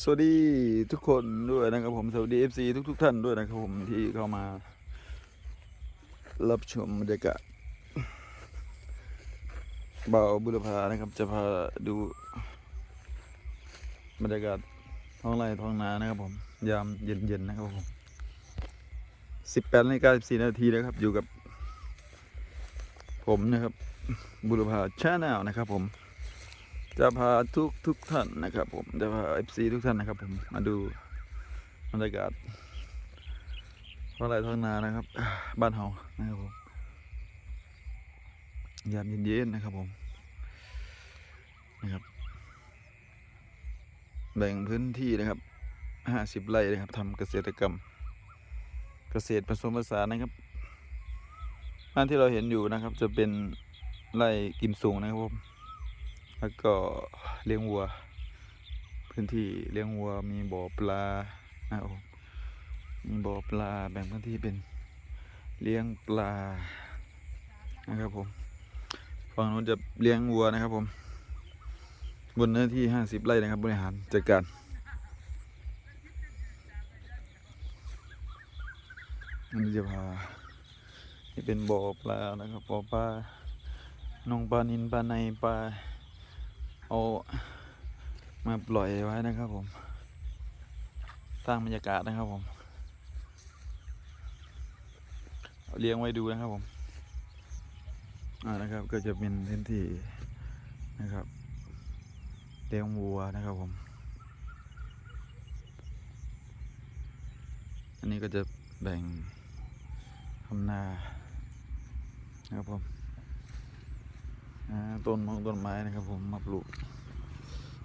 สวัสดีทุกคนด้วยนะครับผมสวัสดี FC ทุกทุกๆท่านด้วยนะครับผมที่เข้ามา รับชมบรรยากาศเบาบุรพานะครับ จะพาดูบรรยากาศท้องไร่ท้องนานะครับผม ยามเย็นๆนะครับผม18นาฬิกา14นาทีนะครับ อยู่กับ ผมนะครับ บุรพาชาแนลนะครับผม จะพาทุกทุกท่านนะครับผมจะพาเอฟซีทุกท่านนะครับผมมาดูบรรยากาศท้องไร่ท้องนานะครับ บ้านเฮานะครับผมยามเย็นๆนะครับผมนะครับ แบ่งพื้นที่นะครับห้าสิบไร่นะครับทำเกษตรกรรม เกษตรผสมผสานนะครับบ้านที่เราเห็นอยู่นะครับ จะเป็นไร่กิมซุงนะครับผม แล้วก็เลี้ยงวัว พื้นที่เลี้ยงวัวมีบ่อปลานะครับผมมีบ่อปลาแบ่งพื้นที่เป็นเลี้ยงปลานะครับผมฝั่งนู้นจะเลี้ยงวัวนะครับผม บนเนื้อที่ห้าสิบไร่นะครับบริหารจัดการอันนี้จะพานี่เป็นบ่อปลานะครับบ่อปลาน้องปลานินปลาในปลา เอามาปล่อยไว้นะครับผม สร้างบรรยากาศนะครับผมเเลี้ยงไว้ดูนะครับผม อ่านะครับ ก็จะเป็นพื้นที่นะครับเลี้ยงวัวนะครับผม อันนี้ก็จะแบ่งทำนานะครับผม ต้นมงต้นไม้นะครับผมมาปลูก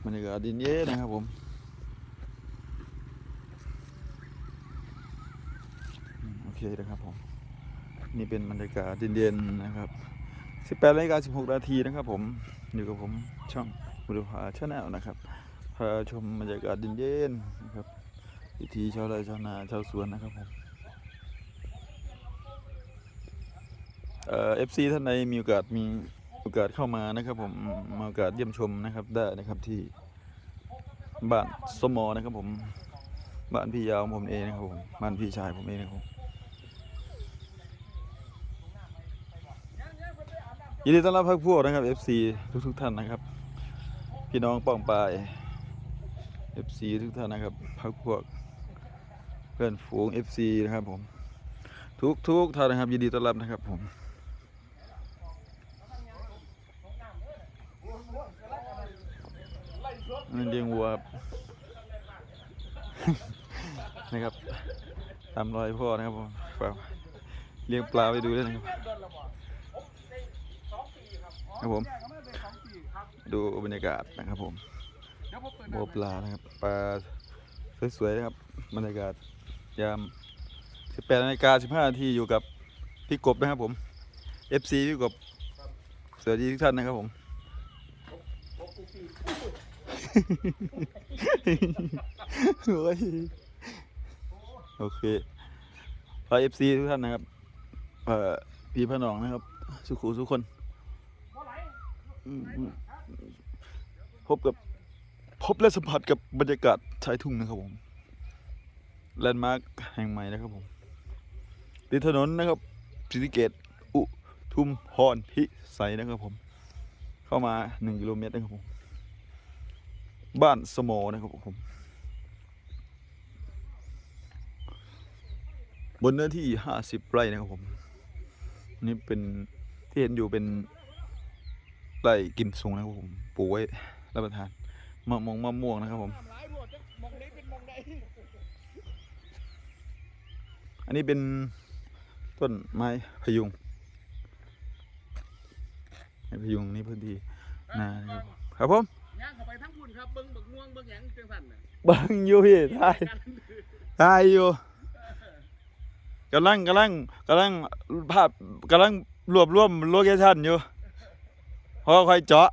บรรยากาศดินเย็นนะครับผมโอเคนะครับผมนี่เป็นบรรยากาศดินเย็นนะครับ18นาฬิกา16นาทีนะครับผมอยู่กับผมช่องบุรพาชาแนลนะครับพาชมบรรยากาศดินเย็นนะครับวิถีชาวไร่ชาวนาชาวสวนนะครับผมเอฟซีท่านใดมีโอกาสมี อกาสเข้ามานะครับ ผมมาโอกาสเยี่ยมชมนะครับ ได้นะครับที่บ้านสมอนะครับ ผมบ้านพี่ยาวผมเองนะครับผมบ้านพี่ชายผมเองนะครับยินดีต้อนรับพักพวกนะครับ FC ทุกทุกท่านนะครับ พี่น้องป้องปาย FC ทุกท่านนะครับพักพวกเพื่อนฝูง FC นะครับผมทุกทุกท่านนะครับยินดีต้อนรับนะครับผม นเลี้ยงวัวครับนะครับตามรอยพ่อนะครับผมฝากเลี้ยงปลาไปดูด้วยนะครับครับผมดูบรรยากาศนะครับผมบัวปลานะครับปลาสวยๆนะครับบรรยากาศยาม 18นาฬิกา15นาทีอยู่กับพี่กบนะครับผม FC พี่กบสวัสดีทุกท่านนะครับผม โอ้ยโอเคพาเอฟซีทุกท่านนะครับ เอ่อพี่พระนองนะครับ สุขุทุกคนพบกับ พบและสัมผัสกับบรรยากาศชายทุ่งนะครับผมแลนด์มาร์คแห่งใหม่นะครับผมติดถนนนะครับศรีเกตอุทุมพรพิสัยนะครับผม เข้ามาหนึ่งกิโลเมตรนะครับผม บ้านสมอนะครับผม บนเนื้อที่ห้าสิบไร่นะครับผม นี่เป็นที่เห็นอยู่เป็นไร่กิมซุงนะครับผมปลูกไว้รับประทานมะม่วงมะม่วงนะครับผม อันนี้เป็นต้นไม้พยุงไม้พยุงนี่พื้นที่นานะครับผมครับผม ย่างเข้าไปทั้งบุญครับเบิ้งบักม่วงเบิ้งหยังจังสั่นน่ะบังอยู่พี่ถ่ายกันถ่ายอยู่กำลังกำลังกำลังภาพกำลังรวบรวมโลเคชั่นอยู่เพราค่อยเจาะ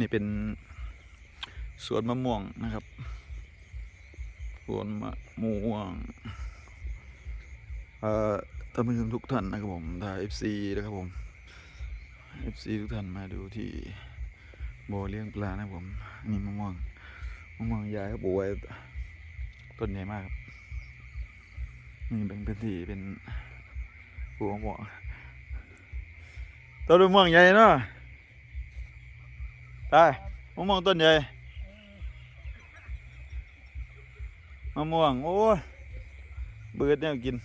นี่เป็นสวนมะม่วงนะครับสวนมะม่วงเอ่อท่านผู้ชมทุกท่านนะครับผมถ้า FC นะครับผม FC ทุกท่านมาดูที่บ่อเลี้ยงปลานะครับผมนี่มะม่วงมะม่วงยายเขาปลูกไว้ต้นใหญ่มากครับนี่เป็นพื้นที่เป็นปลูกมะม่วงต้นมะม่วงใหญ่เนาะ ตามะม่วงต้นใหญ่มะม่วง โอ้ยเบิดเนี่ยกิน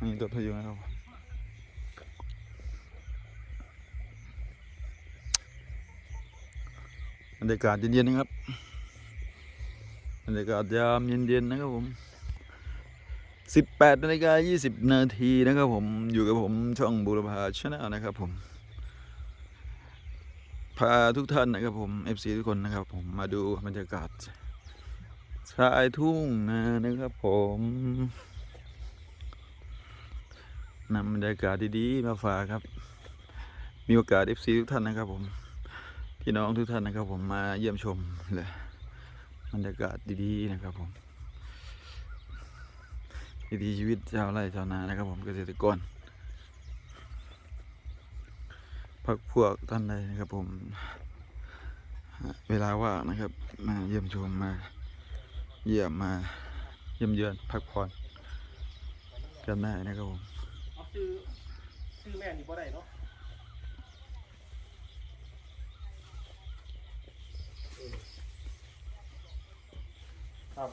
นี่ตัวพยุงนะครับบรรยากาศเย็นๆนะครับบรรยากาศยามเย็นๆนะครับผม18นาฬิกา20 นาทีนะครับผมอยู่กับผมช่องบุรพาชาแนลนะครับผม พาทุกท่านนะครับผม FC ทุกคนนะครับ ผมมาดูบรรยากาศชายทุ่งนานะครับผมนำบรรยากาศดีๆมาฝากครับ มีโอกาส FC ทุกท่านนะครับ ผมพี่น้องทุกท่านนะครับ ผมมาเยี่ยมชมเลยบรรยากาศดีๆนะครับ ผมวิถีชีวิตชาวไร่ชาวนานะครับ ผมเกษตรกร พักพวกท่านใดนะครับผม เวลาว่างนะครับ มาเยี่ยมชมมา เยี่ยมมา เยี่ยมเยือนพักผ่อนกันได้นะครับผมเอาชื่อชื่อแม่นี่บ่ได้เนาะครับ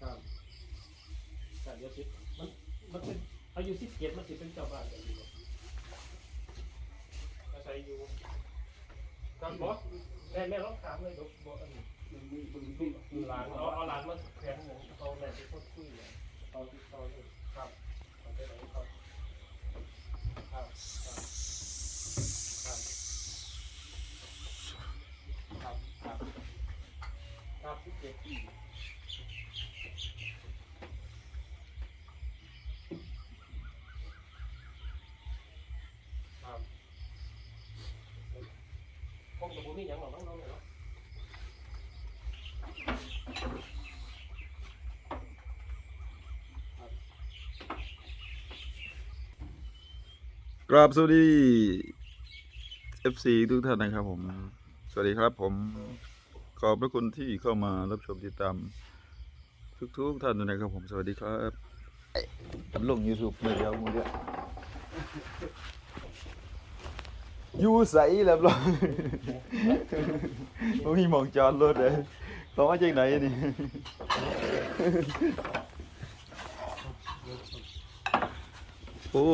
ครับแต่เดี๋ยวสิมัน มันเป็นอายุสิบเจ็ดมันสิเป็นเจ้าบ้านกันอยู่บ่อาศัยอยู่ครับบอสแม่แม่ลองถามเลยบอกบอกอันนี้หลานเอาเอาหลานมาแทนหนึ่งเอาแม่ไปพูดคุยเนี่ยตอนที่ตอนนี้ครับเอาไปไหนครับครับครับครับครับครับครับที่เจ็ดปีครับคงจะบ่มีห ยังหรอกน้องๆเนี่ยเนาะกราบสวัสดี FC ทุกท่านนะครับผม สวัสดีครับผม ขอบพระคุณที่เข้ามารับชมติดตาม ทุกๆท่านด้วยนะครับผม สวัสดีครับผมลง YouTube เมื่อเดียวมือเดียว ยูใสแล้วหรอผมมีหมองจอดรถเลยเขามาจากไหนนี่โอ้